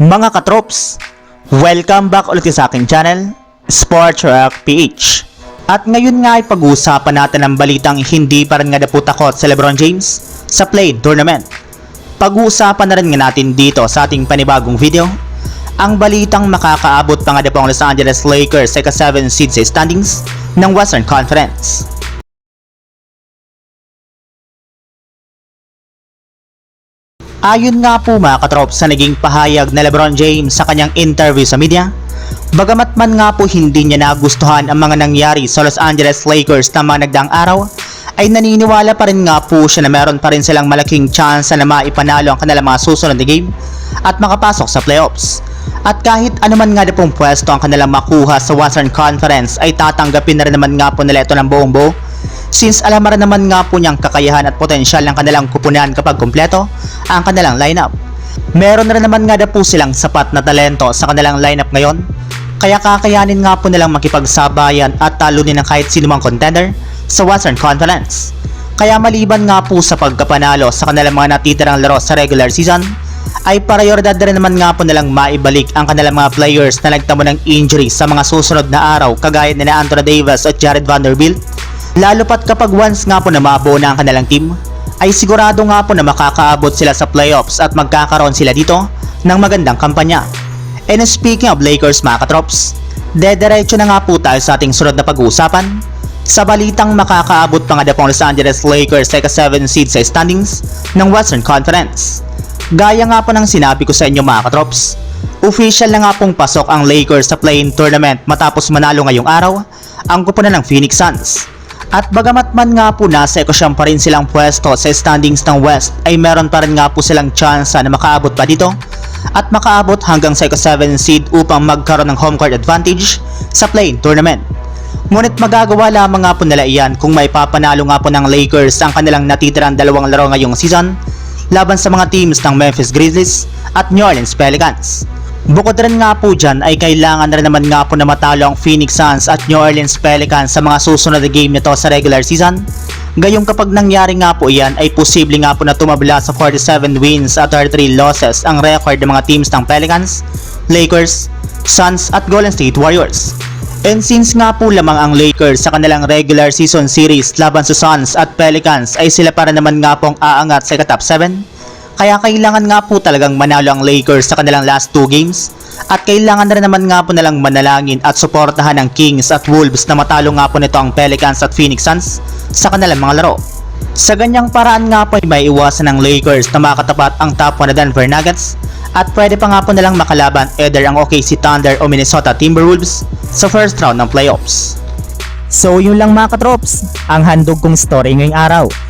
Mga katrops, welcome back ulit sa aking channel, Sports Rock PH. At ngayon nga ay pag-uusapan natin ang balitang hindi pa rin nga naputakot sa Lebron James sa play tournament. Pag-uusapan na rin nga natin dito sa ating panibagong video, ang balitang makakaabot pa nga po Los Angeles Lakers sa ka-7 seed sa standings ng Western Conference. Ayon nga po mga katrops sa naging pahayag na Lebron James sa kanyang interview sa media, bagamat man nga po hindi niya nagustuhan ang mga nangyari sa Los Angeles Lakers na mga nagdaang araw, ay naniniwala pa rin nga po siya na meron pa rin silang malaking chance na maipanalo ang kanilang mga susunod na game at makapasok sa playoffs. At kahit anuman nga na pong pwesto ang kanilang makuha sa Western Conference ay tatanggapin na rin naman nga po nila ito ng buong buo since alam rin naman nga po niyang kakayahan at potensyal ng kanilang kupunan kapag kumpleto ang kanilang lineup. Meron na rin naman nga na po silang sapat na talento sa kanilang lineup ngayon, kaya kakayanin nga po nilang makipagsabayan at talunin ng kahit sino contender sa Western Conference. Kaya maliban nga po sa pagkapanalo sa kanilang mga natitirang laro sa regular season, ay prioridad na rin naman nga po nilang maibalik ang kanilang mga players na nagtamo ng injury sa mga susunod na araw kagaya ni Anthony Davis at Jared Vanderbilt Lalo pat kapag once nga po na mabuo na ang kanilang team, ay sigurado nga po na makakaabot sila sa playoffs at magkakaroon sila dito ng magandang kampanya. And speaking of Lakers mga katrops, dederecho na nga po tayo sa ating sunod na pag-uusapan sa balitang makakaabot pa nga ang Los Angeles Lakers sa 7 seed sa standings ng Western Conference. Gaya nga po ng sinabi ko sa inyo mga katrops, official na nga pong pasok ang Lakers sa play-in tournament matapos manalo ngayong araw ang kupunan ng Phoenix Suns. At bagamat man nga po nasa ekosyam pa rin silang pwesto sa standings ng West ay meron pa rin nga po silang chance na makaabot pa dito at makaabot hanggang sa 7 seed upang magkaroon ng home court advantage sa play tournament. Ngunit magagawa lamang nga po nila iyan kung may papanalo nga po ng Lakers ang kanilang natitirang dalawang laro ngayong season laban sa mga teams ng Memphis Grizzlies at New Orleans Pelicans. Bukod rin nga po dyan ay kailangan rin naman nga po na matalo ang Phoenix Suns at New Orleans Pelicans sa mga susunod na game nito sa regular season. Gayong kapag nangyari nga po iyan ay posible nga po na tumabla sa 47 wins at 33 losses ang record ng mga teams ng Pelicans, Lakers, Suns at Golden State Warriors. And since nga po lamang ang Lakers sa kanilang regular season series laban sa Suns at Pelicans ay sila para naman nga pong aangat sa top 7, kaya kailangan nga po talagang manalo ang Lakers sa kanilang last two games at kailangan na rin naman nga po nalang manalangin at suportahan ng Kings at Wolves na matalo nga po nito ang Pelicans at Phoenix Suns sa kanilang mga laro. Sa ganyang paraan nga po ay may iwasan ng Lakers na makatapat ang top 1 na Denver Nuggets at pwede pa nga po nalang makalaban either ang OKC Thunder o Minnesota Timberwolves sa first round ng playoffs. So yun lang mga katrops, ang handog kong story ngayong araw.